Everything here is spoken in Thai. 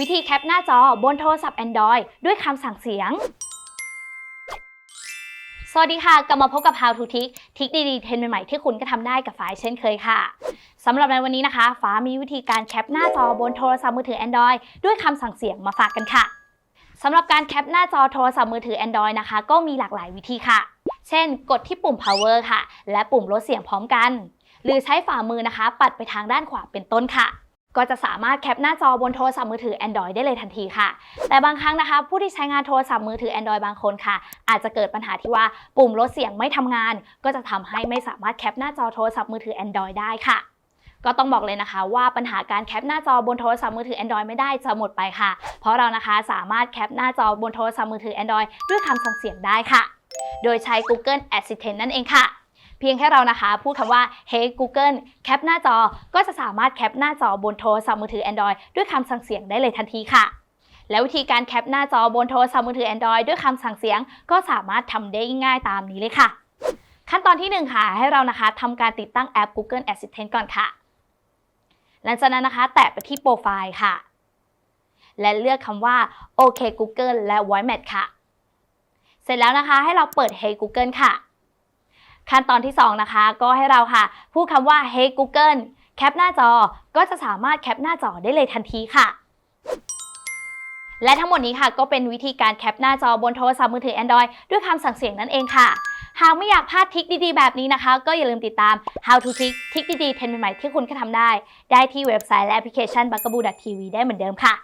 วิธีแคปหน้าจอบนโทรศัพท์ Android ด้วยคำสั่งเสียง สวัสดีค่ะ กลับมาพบกับ How to Tick ทิกดีๆเทรนใหม่ๆที่คุณก็ทำได้กับฟ้ายเช่นเคยค่ะสำหรับในวันนี้นะคะ ฟ้ามีวิธีการแคปหน้าจอบนโทรศัพท์มือถือ Android ด้วยคำสั่งเสียงมาฝากกันค่ะสำหรับการแคปหน้าจอโทรศัพท์มือถือ Android นะคะ ก็มีหลากหลายวิธีค่ะ เช่น กดที่ปุ่ม power ค่ะ และปุ่มลดเสียงพร้อมกัน หรือใช้ฝ่ามือนะคะ ปัดไปทางด้านขวาเป็นต้นค่ะ ก็จะสามารถแคปหน้าจอบนโทรศัพท์มือถือ Android ได้เลยทันทีค่ะ แต่บางครั้งนะคะ ผู้ที่ใช้งานโทรศัพท์มือถือ Android บางคนค่ะ อาจจะเกิดปัญหาที่ว่าปุ่มลดเสียงไม่ทำงาน ก็จะทำให้ไม่สามารถแคปหน้าจอโทรศัพท์มือถือ Android ได้ค่ะก็ต้องบอกเลยนะคะว่าปัญหาการแคปหน้าจอบนโทรศัพท์มือถือ Android ไม่ได้จะหมดไปค่ะ เพราะเรานะคะสามารถแคปหน้าจอบนโทรศัพท์มือถือ Android ด้วยคำสั่งเสียงได้ค่ะ โดยใช้ Google Assistant นั่นเองค่ะ เพียงแค่เรานะคะพูดคำว่า Hey Google แคปหน้าจอก็จะสามารถแคปหน้าจอบนโทรศัพท์มือถือ Android ด้วยคำสั่งเสียงได้เลยทันทีค่ะ และวิธีการแคปหน้าจอบนโทรศัพท์มือถือ Android ด้วยคำสั่งเสียง ก็สามารถทำได้ง่ายตามนี้เลยค่ะ ขั้นตอนที่1ค่ะให้เรานะคะทำการติดตั้งแอป Google Assistant ก่อนค่ะ หลังจากนั้นนะคะ แตะไปที่โปรไฟล์ค่ะ และเลือกคำว่าโอเค Google และ Voice Match ค่ะ เสร็จแล้วนะคะให้เราเปิด Hey Google ค่ะ ขั้นตอนที่ 2 นะคะ ก็ให้เราค่ะ พูดคำว่า Hey Google แคปหน้าจอก็จะสามารถแคปหน้าจอได้เลยทันทีค่ะและทั้งหมดนี้ค่ะก็เป็นวิธีการแคปหน้าจอบนโทรศัพท์มือถือ Android ด้วยคำสั่งเสียงนั่นเองค่ะ หากไม่อยากพลาดทิคดีๆ แบบนี้นะคะ ก็อย่าลืมติดตาม How to Tick ทิคดีๆเทรนด์ใหม่ๆที่คุณก็ทำได้ ได้ที่เว็บไซต์และแอปพลิเคชัน b u g a b o o TV ได้เหมือนเดิมค่ะ